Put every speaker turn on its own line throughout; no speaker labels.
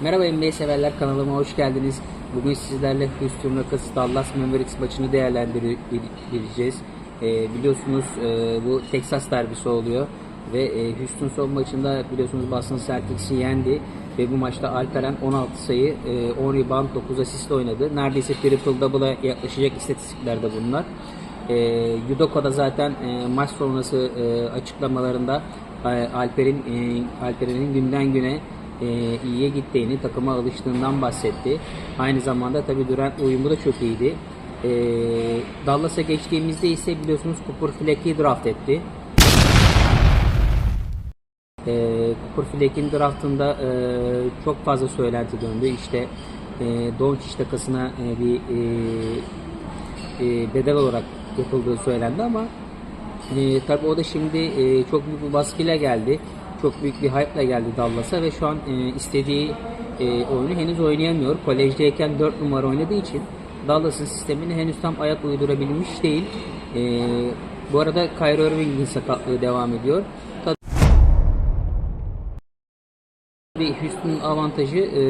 Merhaba NBA severler kanalıma hoş geldiniz. Bugün sizlerle Houston Rockets Dallas Mavericks maçını değerlendireceğiz. Ee, biliyorsunuz e, bu Texas derbisi oluyor ve e, Houston son maçında biliyorsunuz Boston Celtics'i yendi ve bu maçta Alperen 16 sayı, e, 10 rebound, 9 asist oynadı. Neredeyse triple double'a yaklaşacak istatistiklerde bunlar. E, Yudoko'da zaten e, maç sonrası e, açıklamalarında e, Alper'in e, Alperen'in günden güne e, iyiye gittiğini, takıma alıştığından bahsetti. Aynı zamanda tabi Durant uyumu da çok iyiydi. E, Dallas'a geçtiğimizde ise biliyorsunuz Cooper Fleck'i draft etti. E, Cooper Fleck'in draftında e, çok fazla söylenti döndü. İşte e, Doncic takasına e, bir e, e, bedel olarak yapıldığı söylendi ama e, tabii o da şimdi e, çok büyük bir baskıyla geldi. Çok büyük bir hype ile geldi Dallas'a ve şu an e, istediği e, oyunu henüz oynayamıyor. Kolejdeyken 4 numara oynadığı için Dallas'ın sistemini henüz tam ayak uydurabilmiş değil. E, bu arada Kyrie Irving'in sakatlığı devam ediyor. Tabii Houston'un avantajı e,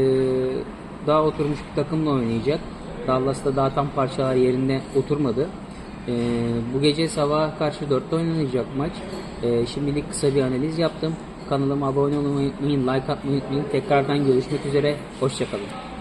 daha oturmuş bir takımla oynayacak. Dallas'ta daha tam parçalar yerinde oturmadı. E, bu gece sabaha karşı 4'te oynanacak maç. E, şimdilik kısa bir analiz yaptım. Kanalıma abone olmayı unutmayın, like atmayı unutmayın. Tekrardan görüşmek üzere. Hoşçakalın.